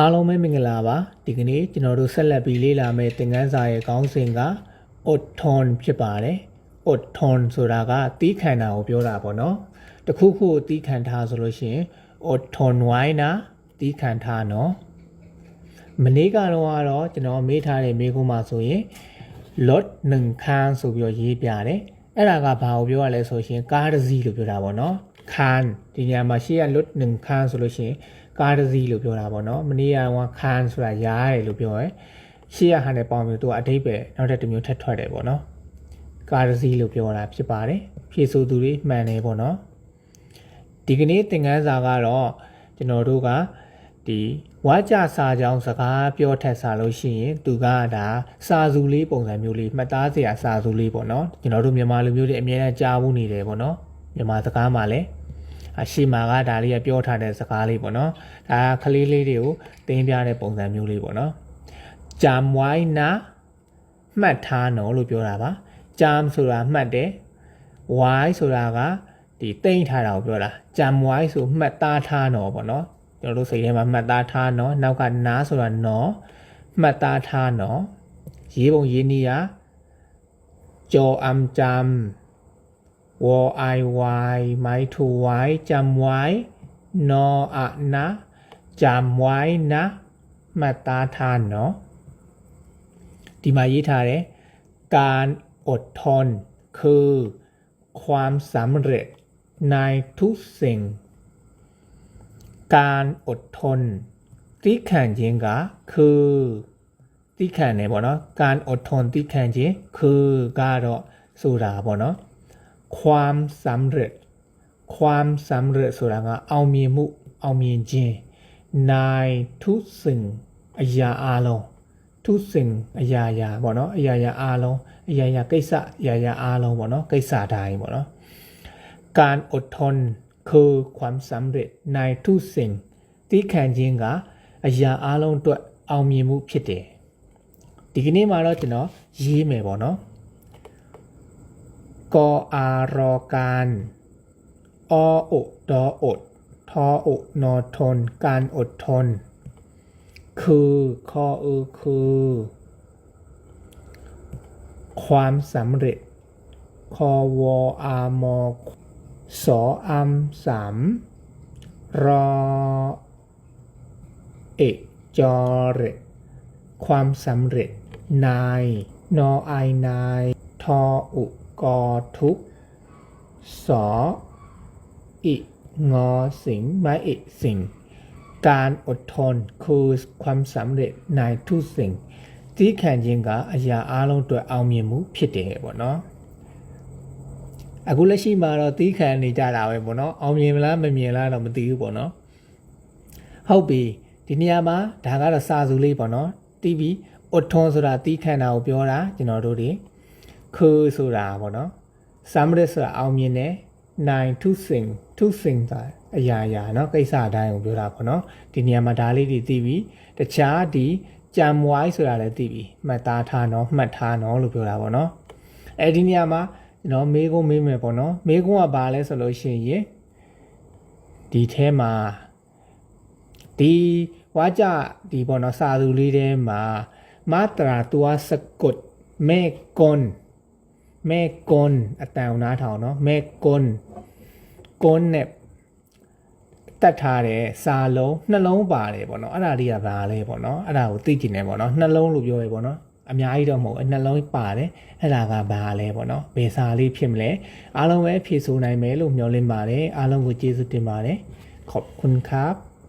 အားလုံးပဲမင်္ဂလာပါဒီကနေ့ကျွန်တော်တို့ဆက်လက်ပြီးလေ့လာမယ့်သင်ခန်းစာရဲ့ခေါင်းစဉ်က otton ဖြစ်ပါတယ် otton ဆိုတာကတီးခန္ဓာကိုပြောတာပေါ့နော်တခုခုကိုတီးခန္ဓာဆိုလို့ရှိရင် otton ဝိုင်းတာတီးခန္ဓာနော်မနေ့ကတော့ကတော့ကျွန်တော်မေးထားတဲ့မေးခွန်းမှာဆိုရင် lot 1ခန်းဆိုပြီးတော့ရေးပြတယ်အဲ့ဒါကဘာကိုပြောရလဲဆိုရှင်ကားတစ်စီးလို့ပြောတာပေါ့နော်ခန်းဒီညမှာရှေ့က lot 1ခန်းဆိုလို့ရှိရင် ကားတစ်စီးလို့ပြောတာပေါ့နော်မနေ့ကကခန်းဆိုတာရားတယ်လို့ပြောရဲရှေ့ကဟာနဲ့ပေါင်းပြီးတော့အတိတ်ပဲနောက်ထပ်တစ်မျိုးထပ်ထွက်တယ်ပေါ့နော်ကားတစ်စီးလို့ပြောတာဖြစ်ပါတယ်ဖြည့်ဆိုသူတွေမှန်တယ်ပေါ့နော်ဒီကနေ့သင်ခန်းစာကတော့ကျွန်တော်တို့ကဒီဝါကြစာကြောင်းစကားပြောထက်စားလို့ရှိရင်သူကဒါစာစုလေးပုံစံမျိုးလေးမှတ်သားစရာစာစုလေးပေါ့နော်ကျွန်တော်တို့မြန်မာလူမျိုးတွေအများနဲ့ကြားဘူးနေတယ်ပေါ့နော်မြန်မာစကားမှာလည်းအ ရှိမာကဒါလေးကပြောထားတဲ့စကားလေးပေါ့နော်ဒါကလေးလေးတွေကိုတင်းပြတဲ့ပုံစံမျိုးလေးပေါ့နော်ဂျမ်ဝိုင်းနာမှတ်ထားနော်လို့ပြောတာပါဂျမ်ဆိုတာမှတ်တယ်ဝိုင်းဆိုတာကဒီတိမ့်ထားတာကိုပြောတာဂျမ်ဝိုင်းဆိုမှတ်သားထားနော်ပေါ့နော်ကျွန်တော်တို့စိတ်ထဲမှာမှတ်သားထားနော်နောက်ကနားဆိုတာနော်မှတ်သားထားနော်ရေးပုံရေးနည်းကကြောအမ်ဂျမ် ဝိုအိုင်ဝိုင်မိုင်ထူဝိုင်ဂျမ်ဝိုင်နော်အနာဂျမ်ဝိုင်နာမှတ်သားထားနော်ဒီမှာရေးထားတယ်การอดทนคือความสำเร็จในทุกสิ่ง การอดทนที่แข่งခြင်းကคือที่แข่งနေပေါ့နော်การอดทนที่แข่งခြင်းคือကတော့ဆိုတာပေါ့နော် ความสำเร็จ ความสำเร็จဆိုတာကအောင်မြင်မှုအောင်မြင်ခြင်းနိုင်ทุกสิ่งအရာအလုံးทุกสิ่งအရာရာပေါ့နော်အရာရာအလုံးအရာရာကိစ္စအရာရာအလုံးပေါ့နော်ကိစ္စတိုင်းပေါ့နော် การอดทนคือความสำเร็จในทุกสิ่งที่ခံခြင်းကအရာအလုံးအတွက်အောင်မြင်မှုဖြစ်တယ်ဒီကနေ့မှာတော့ကျွန်တော်ရေးမယ်ပေါ့နော် กออารอการออดออดทออนอทน การอดทน คือคอเออคือ ความสำเร็จคอวออามอสออัมสามรอเอจอเรความสำเร็จ นาย นอไอนาย ทออุ กอทุก สออิงอสิงไม้อิสิง การอดทนคือความสำเร็จในทุกสิ่ง ที่แข่งยิงกับอาญาอาลงตัวเอามีมุผิดเองบ่เนาะ အခုလက်ရှိမှာတော့တီးခံနေကြတာပဲပေါ့နော်အောင်မြင်မလားမမြင်လားတော့မသိဘူးပေါ့နော်ဟုတ်ပြီဒီနေရာမှာဒါကတော့စာစုလေးပေါ့နော်တီးပြီးအထွန်ဆိုတာတီးခံတာကိုပြောတာကျွန်တော်တို့တွေ ခူဆိုတာပေါ့နော်စမ်ရစ်ဆိုတာအောင်မြင်တယ်နိုင်ထုစင်ထုစင်တာအရာရာเนาะကိစ္စအတိုင်းကိုပြောတာပေါ့နော်ဒီနေရာမှာဒါလေးတွေသိပြီးတခြားဒီကြံဝိုင်းဆိုတာလည်းသိပြီးမှတ်သားထားနော်မှတ်ထားနော်လို့ပြောတာပေါ့နော်အဲဒီနေရာမှာကျွန်တော်မေးခွန်းမေးမယ်ပေါ့နော်မေးခွန်းကဘာလဲဆိုလို့ရှိရင်ဒီထဲမှာဒီဝါကြဒီပေါ့နော်စာသူလေးထဲမှာမတရာตัวสะกดแม่ กลแม่กลအတန်နားထောင်နော်แม่กลกลနဲ့တတ်ထားတဲ့စာလုံးနှလုံးပါတယ်ပေါ့နော်အဲ့ဒါလေးကဘာလဲပေါ့နော်အဲ့ဒါကိုသိကျင်တယ်ပေါ့နော်နှလုံးလို့ပြောရပေါ့နော်အများကြီးတော့မဟုတ်ဘူးနှလုံးပါတယ်အဲ့ဒါကဘာလဲပေါ့နော်ဘယ်စာလေးဖြစ်မလဲအားလုံးပဲဖြည့်ဆို့နိုင်မယ်လို့မျှော်လင့်ပါတယ်အားလုံးကိုကျေးဇူးတင်ပါတယ်ขอบคุณครับ